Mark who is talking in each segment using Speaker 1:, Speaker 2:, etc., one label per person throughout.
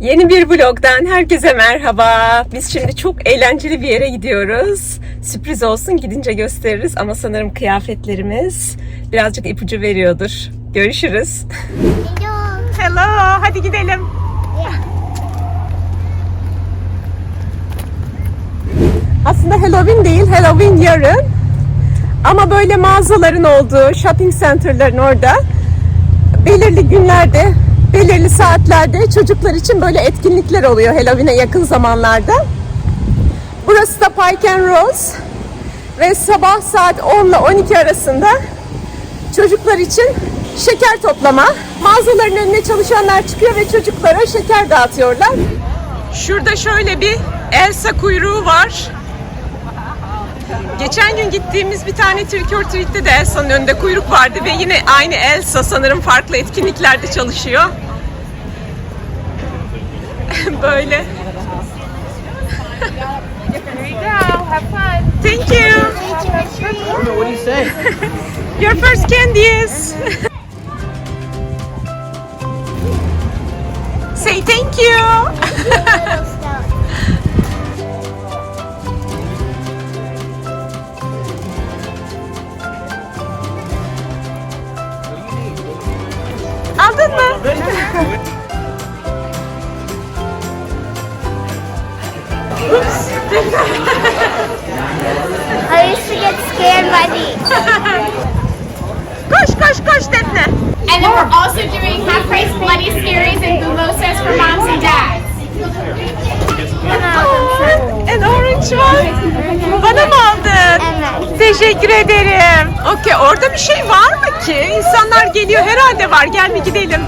Speaker 1: Yeni bir vlogdan herkese merhaba. Biz şimdi çok eğlenceli bir yere gidiyoruz. Sürpriz olsun gidince gösteririz ama sanırım kıyafetlerimiz birazcık ipucu veriyordur. Görüşürüz. Hello, hadi gidelim. Aslında Halloween değil, Halloween yarın. Ama böyle mağazaların olduğu, shopping center'ların orada belirli günlerde, belirli saatlerde çocuklar için böyle etkinlikler oluyor Halloween'e yakın zamanlarda. Burası da Pike and Rose ve sabah saat 10 ile 12 arasında çocuklar için şeker toplama. Mağazaların önüne çalışanlar çıkıyor ve çocuklara şeker dağıtıyorlar. Şurada şöyle bir Elsa kuyruğu var. Geçen gün gittiğimiz bir tane Trick or Treat'te de Elsa'nın önünde kuyruk vardı ve yine aynı Elsa sanırım farklı etkinliklerde çalışıyor. Böyle. Thank you. Your first candies. Say
Speaker 2: I used to get scared by these.
Speaker 1: Koş koş koş Defne.
Speaker 3: And then we're also doing half price Bloody Scaries and Bumosas for moms and dads.
Speaker 1: An orange one. Bana mı aldın?
Speaker 2: Evet.
Speaker 1: Teşekkür ederim. Okey orada bir şey var mı ki? İnsanlar geliyor herhalde var. Gel mi gidelim.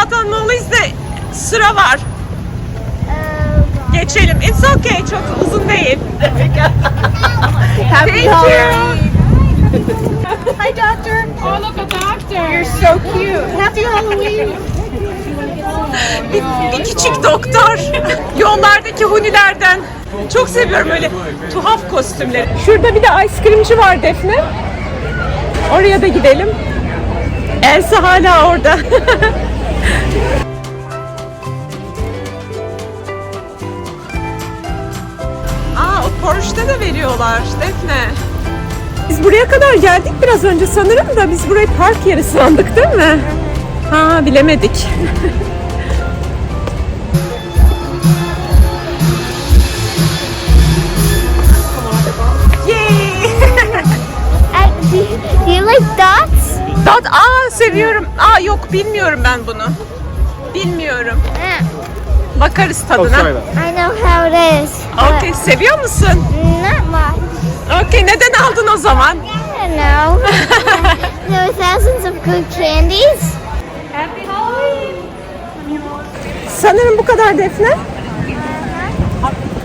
Speaker 1: And Molly's'de sıra var. Geçelim. It's okay. Çok uzun değil. Thank you.
Speaker 2: Hi, doctor.
Speaker 3: Oh, look, a doctor.
Speaker 2: You're so cute. Happy Halloween.
Speaker 1: Bir, bir küçük doktor. Yollardaki hunilerden. Çok seviyorum öyle tuhaf kostümleri. Şurada bir de ice creamci var Defne. Oraya da gidelim. Elsa hala orada. Aa o Porsche'da da veriyorlar Defne. Biz buraya kadar geldik biraz önce sanırım da biz burayı park yeri sandık değil mi? Ha bilemedik. Dot, aa seviyorum. Aa yok bilmiyorum ben bunu. Bilmiyorum. Bakarız tadına.
Speaker 2: I know how it is. but
Speaker 1: Okey seviyor musun?
Speaker 2: Not much.
Speaker 1: Okey neden aldın o zaman?
Speaker 2: I don't know. there were thousands of good candies.
Speaker 3: Happy Halloween.
Speaker 1: Sanırım bu kadar Defne.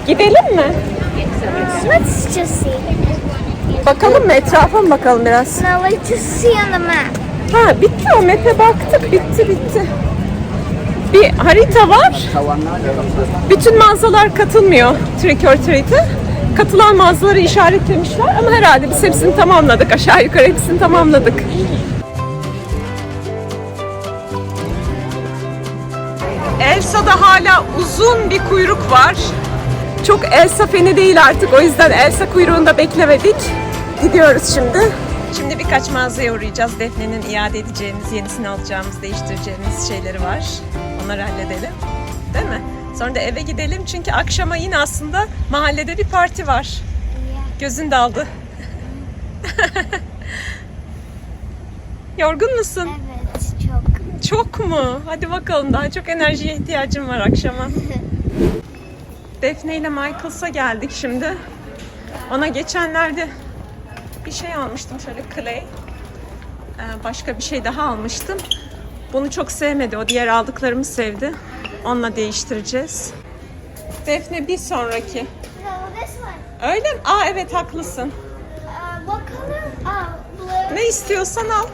Speaker 1: Gidelim mi?
Speaker 2: Let's just see.
Speaker 1: Bakalım mı? Etrafa mı bakalım biraz?
Speaker 2: No, let's just see on the map.
Speaker 1: Ha bitti o map'e baktık. Bitti bitti. Bir harita var. Bütün mağazalar katılmıyor Trick or Treat'e. Katılan mağazaları işaretlemişler ama herhalde biz hepsini tamamladık. Aşağı yukarı hepsini tamamladık. Elsa'da hala uzun bir kuyruk var. Çok Elsa feni değil artık. O yüzden Elsa kuyruğunda beklemedik. Gidiyoruz şimdi. Şimdi birkaç mağazaya uğrayacağız. Defne'nin iade edeceğimiz, yenisini alacağımız, değiştireceğimiz şeyleri var. Onları halledelim. Değil mi? Sonra da eve gidelim çünkü akşama yine aslında mahallede bir parti var. Gözün daldı. Yorgun musun?
Speaker 2: Evet, çok.
Speaker 1: Çok mu? Hadi bakalım daha çok enerjiye ihtiyacım var akşama. Defne ile Michaels'a geldik şimdi. Ona geçenlerde bir şey almıştım şöyle clay. Ee, Başka bir şey daha almıştım. Bunu çok sevmedi. O diğer aldıklarımı sevdi. Onunla değiştireceğiz. Defne bir sonraki. Öyle mi? Aa evet haklısın.
Speaker 2: Oh,
Speaker 1: Ne istiyorsan al.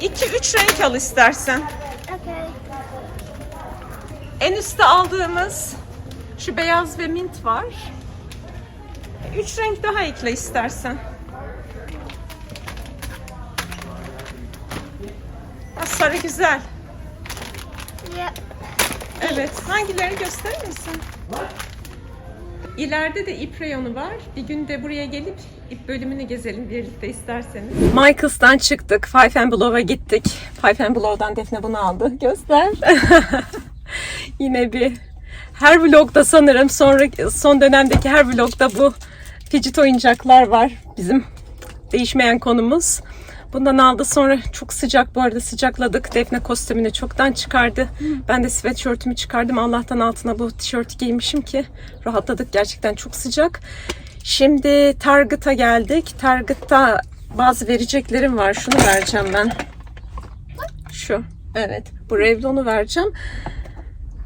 Speaker 1: 2-3 renk al istersen. En üstte aldığımız şu beyaz ve mint var. Üç renk daha ekle istersen. Sarı güzel. Evet. Hangileri gösterir misin? İleride de ip reyonu var. Bir gün de buraya gelip ip bölümünü gezelim birlikte isterseniz. Michaels'tan çıktık. Five and Blow'a gittik. Five and Blow'dan Defne bunu aldı. Göster. Yine bir her vlogda sanırım sonra son dönemdeki her vlogda bu fidget oyuncaklar var. Bizim değişmeyen konumuz. Bundan aldı sonra çok sıcak bu arada sıcakladık. Defne kostümünü çoktan çıkardı. Ben de sweatshirtümü çıkardım. Allah'tan altına bu tişörtü giymişim ki rahatladık. Gerçekten çok sıcak. Şimdi Target'a geldik. Target'ta bazı vereceklerim var. Şunu vereceğim ben. Şu. Evet. Bu Revlon'u vereceğim.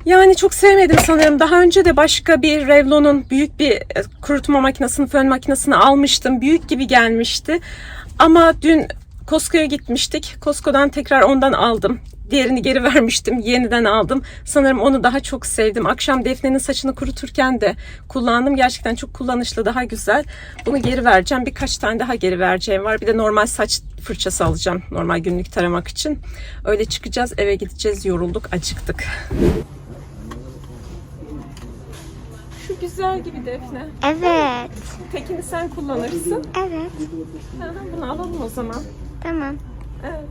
Speaker 1: Yani çok sevmedim sanırım. Daha önce de başka bir Revlon'un büyük bir e, kurutma makinesini, fön makinesini almıştım. Büyük gibi gelmişti. Ama dün Costco'ya gitmiştik. Costco'dan tekrar ondan aldım. Diğerini geri vermiştim. Yeniden aldım. Sanırım onu daha çok sevdim. Akşam Defne'nin saçını kuruturken de kullandım. Gerçekten çok kullanışlı, daha güzel. Bunu geri vereceğim. Birkaç tane daha geri vereceğim var. Bir de normal saç fırçası alacağım. Normal günlük taramak için. Öyle çıkacağız. Eve gideceğiz. Yorulduk, acıktık. Şu güzel gibi Defne.
Speaker 2: Evet.
Speaker 1: Tekini sen kullanırsın.
Speaker 2: Evet.
Speaker 1: Hı, Bunu alalım o zaman.
Speaker 2: Tamam.
Speaker 1: Evet.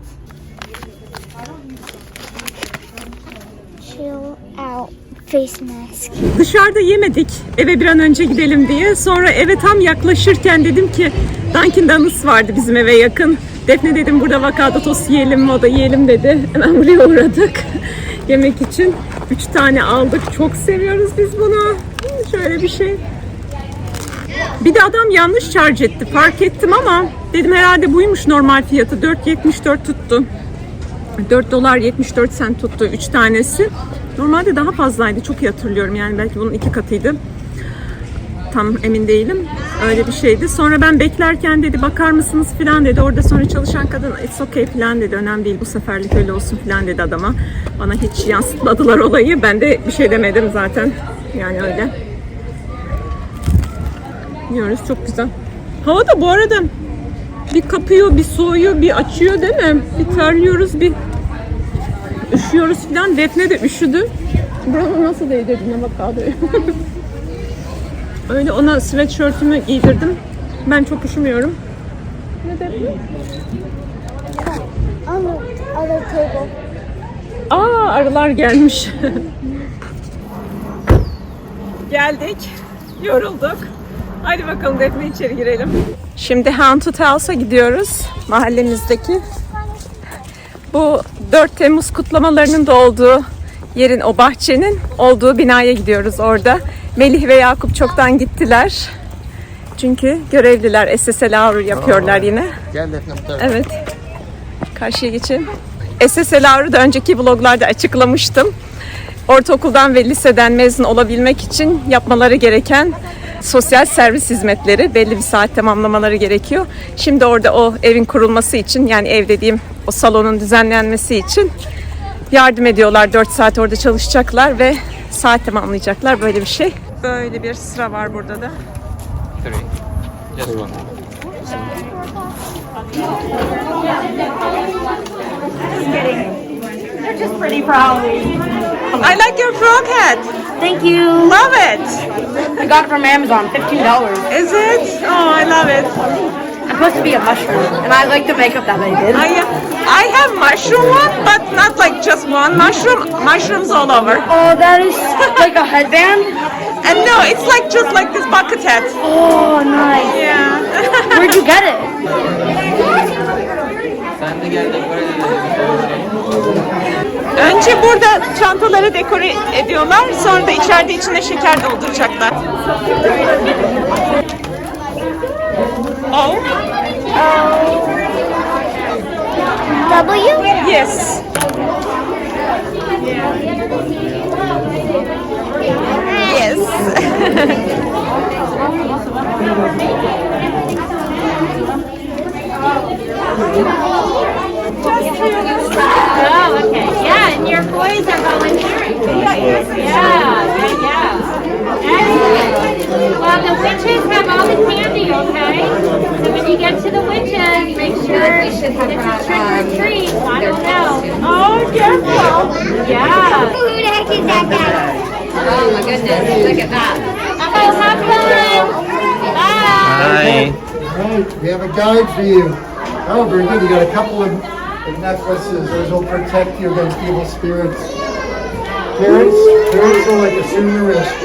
Speaker 2: Chill out face mask.
Speaker 1: Dışarıda yemedik eve bir an önce gidelim diye. Sonra eve tam yaklaşırken dedim ki Dunkin Donuts vardı bizim eve yakın. Defne dedim burada vakada tost yiyelim mi o da yiyelim dedi. Hemen buraya uğradık yemek için. Üç tane aldık. Çok seviyoruz biz bunu. Şöyle bir şey. Bir de adam yanlış charge etti. Fark ettim ama dedim herhalde buymuş normal fiyatı. 4.74 tuttu. 4 dolar 74 sent tuttu 3 tanesi. Normalde daha fazlaydı. Çok iyi hatırlıyorum. Yani belki bunun iki katıydı. Tam emin değilim. Öyle bir şeydi. Sonra ben beklerken dedi bakar mısınız filan dedi. Orada sonra çalışan kadın it's okay filan dedi. Önemli değil bu seferlik öyle olsun filan dedi adama. Bana hiç yansıtmadılar olayı. Ben de bir şey demedim zaten. Yani öyle. Yiyoruz çok güzel. Hava da bu arada bir kapıyor, bir soğuyor, bir açıyor değil mi? Bir terliyoruz, bir üşüyoruz falan. Defne de üşüdü. Buranı nasıl değdirdin abi. Öyle ona sweatshirtümü giydirdim. Ben çok üşümüyorum. Ne Defne? Aa arılar gelmiş. Geldik. Yorulduk. Hadi bakalım Defne içeri girelim. Şimdi Haunted House'a gidiyoruz. Mahallemizdeki. Bu 4 Temmuz kutlamalarının da olduğu yerin, o bahçenin olduğu binaya gidiyoruz orada. Melih ve Yakup çoktan gittiler. Çünkü görevliler SSL yapıyorlar yine.
Speaker 4: Gel Defne bu tarafa.
Speaker 1: Evet. Karşıya geçelim. SSLR'ı da önceki vloglarda açıklamıştım. Ortaokuldan ve liseden mezun olabilmek için yapmaları gereken sosyal servis hizmetleri belli bir saat tamamlamaları gerekiyor. Şimdi orada o evin kurulması için yani ev dediğim o salonun düzenlenmesi için yardım ediyorlar. 4 saat orada çalışacaklar ve saat tamamlayacaklar böyle bir şey. Böyle bir sıra var burada da.
Speaker 4: Just
Speaker 5: pretty Halloween.
Speaker 1: I like your frog hat.
Speaker 5: Thank you.
Speaker 1: Love it.
Speaker 5: I got it from Amazon, fifteen dollars.
Speaker 1: Is it? Oh, I love it.
Speaker 5: I'm supposed to be a mushroom, and I like the makeup that they did.
Speaker 1: I I have mushroom one, but not like just one mushroom. Mushrooms all over.
Speaker 5: Oh, that is like a headband.
Speaker 1: And no, it's like just like this bucket hat.
Speaker 5: Oh, nice.
Speaker 1: Yeah.
Speaker 5: Where'd you get it?
Speaker 1: Önce burada çantaları dekore ediyorlar. Sonra da içeride içine şeker dolduracaklar. Oh,
Speaker 2: W?
Speaker 1: yes. Yes.
Speaker 3: Oh, okay. Yeah, and your boys are volunteering. Yeah, yeah, yeah. Excellent. Well, the witches have all the candy, okay? So when you get to the witches, make sure it's a trick or um, treat. I don't know. Oh, careful. Yeah.
Speaker 2: Who the heck is that guy?
Speaker 5: Oh my goodness, look at that.
Speaker 3: Oh, have fun. Bye.
Speaker 4: Hi.
Speaker 6: Right, we have a guide for you. Oh, very good. You got a couple of of necklaces. Those will protect you against evil spirits. Parents, parents will like assume the risk.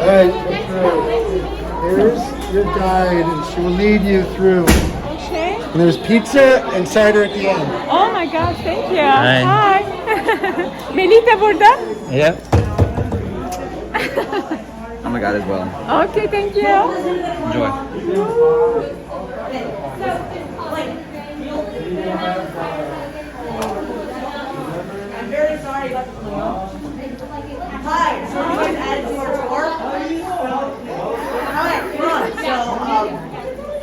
Speaker 6: All right, look through. Here's your guide, and she will lead you through.
Speaker 1: Okay.
Speaker 6: And there's pizza and cider at the end.
Speaker 1: Oh my gosh, thank you.
Speaker 4: Hi.
Speaker 1: Hi. Melih de burada.
Speaker 4: Yeah. oh my god, as well.
Speaker 1: Okay, thank you.
Speaker 4: Enjoy. I'm very sorry about the.
Speaker 7: Hi, so we just added to our tour. Hi, come on. So, um,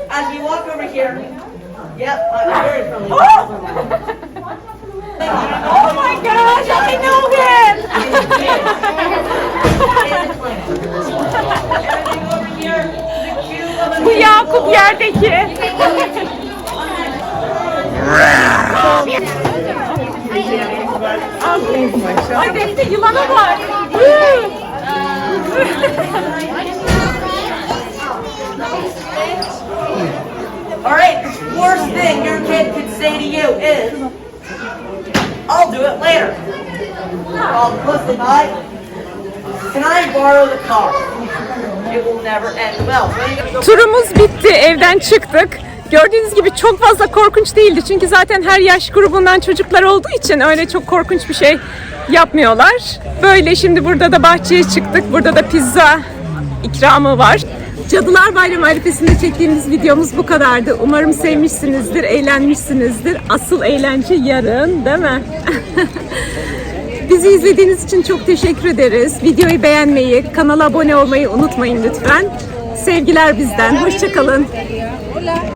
Speaker 7: as we walk over here, yep, I'm very friendly.
Speaker 1: oh my gosh, I know him! Ay benim de yılana bak.
Speaker 7: Alright, worst thing your kid could say to you is, I'll do it later. Oh, listen, I, can I borrow the car? It will never end well.
Speaker 1: Turumuz bitti, evden çıktık. Gördüğünüz gibi çok fazla korkunç değildi. Çünkü zaten her yaş grubundan çocuklar olduğu için öyle çok korkunç bir şey yapmıyorlar. Böyle şimdi burada da bahçeye çıktık. Burada da pizza ikramı var. Cadılar Bayramı arifesinde çektiğimiz videomuz bu kadardı. Umarım sevmişsinizdir, eğlenmişsinizdir. Asıl eğlence yarın, değil mi? Bizi izlediğiniz için çok teşekkür ederiz. Videoyu beğenmeyi, kanala abone olmayı unutmayın lütfen. Sevgiler bizden. Hoşçakalın.